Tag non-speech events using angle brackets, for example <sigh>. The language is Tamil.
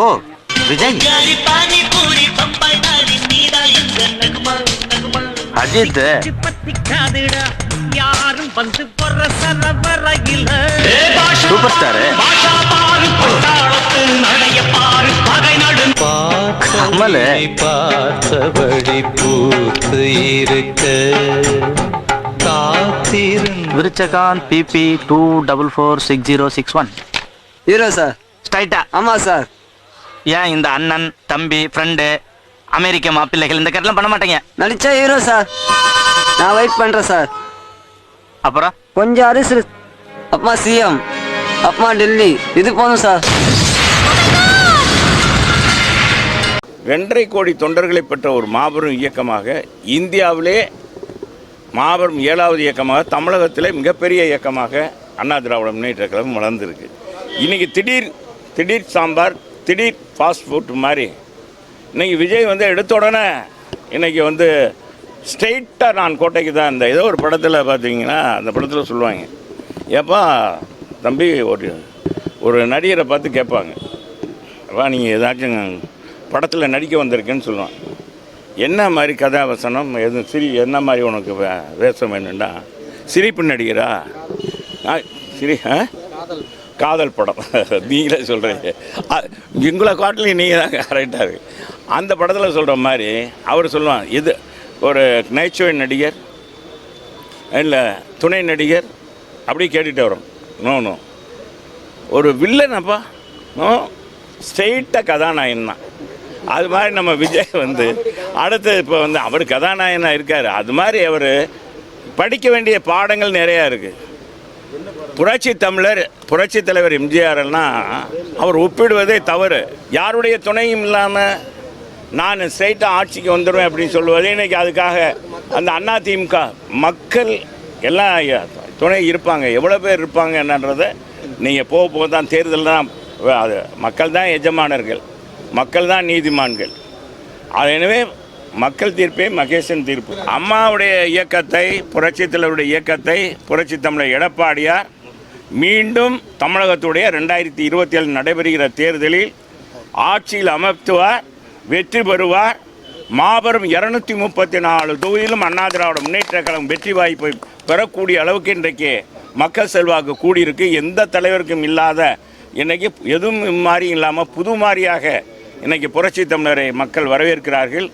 ஓ விஜய். அஜித் யாரும் வந்து போற சரவரையில சூப்பர் ஸ்டாரு நடைய பாரு பகை நடு கமலு. பார்த்தபடி பூத்து இருக்க காத்திருந்த விருச்சகான் BP two double four six zero six one. Hero sir. ஸ்ட்ரைட்டா. ஆமா சார். ஏன் இந்த அண்ணன் தம்பி ஃப்ரெண்டு அமெரிக்க மாப்பிள்ளைகள் இந்த கட்டெல்லாம் பண்ண மாட்டீங்க? நடிச்சா ஹீரோ சார் நான் வெயிட் பண்றேன் சார் அப்புறம்? கொஞ்சம் அரிசி அப்பா சிஎம். அப்பா டெல்லி. இது போதும் சார் ரெண்டரை கோடி தொண்டர்களை பெற்ற ஒரு மாபெரும் இயக்கமாக இந்தியாவிலே மாபெரும் ஏழாவது இயக்கமாக தமிழகத்திலே மிகப்பெரிய இயக்கமாக அண்ணா திராவிட முன்னேற்ற கழகம் வளர்ந்துருக்கு. இன்றைக்கி திடீர் திடீர் சாம்பார் திடீர் ஃபாஸ்ட் ஃபுட் மாதிரி. இன்னைக்கு விஜய் வந்து எடுத்த உடனே இன்றைக்கி வந்து ஸ்ட்ரெயிட்டாக நான் கோட்டைக்கு தான் இந்த ஏதோ ஒரு படத்தில் பார்த்தீங்கன்னா அந்த படத்தில் சொல்லுவாங்க. ஏப்பா தம்பி ஒரு ஒரு நடிகரை பார்த்து கேட்பாங்க. அப்பா நீங்கள் ஏதாச்சும் படத்தில் நடிக்க வந்திருக்கேன்னு சொல்லுவான். என்ன மாதிரி கதாவசனம் எது சிரி என்ன மாதிரி உனக்கு வே- வேஷம் வேணும்டா? சிரிப்பு நடிகரா? ஆ, சிரி ஆ? காதல் படம். <laughs> நீங்களே சொல்கிறீங்க எங்களை காட்டிலையும் நீங்கள் தான் கரெக்டாக அந்த படத்தில் சொல்கிற மாதிரி அவர் சொல்லுவான் இது ஒரு நகைச்சுவை நடிகர் இல்லை துணை நடிகர் அப்படியே கேட்டுகிட்டே வரும். நோ நோ ஒரு வில்லனப்பா நோ ஸ்ட்ரெயிட்டாக கதாநாயகன் தான். அது மாதிரி நம்ம விஜய் வந்து அடுத்து இப்போ வந்து அவர் கதாநாயகனாக இருக்கார். அது மாதிரி அவர் படிக்க வேண்டிய பாடங்கள் நிறையா இருக்குது புரட்சி தமிழர் புரட்சி தலைவர் எம்ஜிஆர்னா அவர் ஒப்பிடுவதே தவறு. யாருடைய துணையும் இல்லாமல் நான் ஸ்ட்ரைட்டாக ஆட்சிக்கு வந்துடுவேன் அப்படின்னு சொல்லுவது இன்னைக்கு அதுக்காக அந்த அண்ணா திமுக மக்கள் எல்லாம் துணை இருப்பாங்க. எவ்வளோ பேர் இருப்பாங்க என்னன்றதை நீங்கள் போக போக தான் தேர்தல் தான் அது மக்கள் தான் எஜமானர்கள். மக்கள் தான் நீதிமான்கள். அது எனவே மக்கள் தீர்ப்பே மகேசன் தீர்ப்பு. அம்மாவுடைய இயக்கத்தை புரட்சி தலைவருடைய இயக்கத்தை புரட்சி தமிழர் எடப்பாடியார் மீண்டும் தமிழகத்துடைய ரெண்டாயிரத்தி இருபத்தி ஏழு நடைபெறுகிற தேர்தலில் ஆட்சியில் அமர்த்துவார் வெற்றி பெறுவார். மாபெரும் இருநூத்தி முப்பத்தி நாலு தொகுதியிலும் அண்ணா திராவிட முன்னேற்ற கழகம் வெற்றி வாய்ப்பை பெறக்கூடிய அளவுக்கு இன்றைக்கு மக்கள் செல்வாக்கு கூடியிருக்கு. எந்த தலைவருக்கும் இல்லாத இன்றைக்கி எதுவும் மாதிரி இல்லாமல் புது மாதிரியாக இன்றைக்கி புரட்சி தமிழரை மக்கள் வரவேற்கிறார்கள்.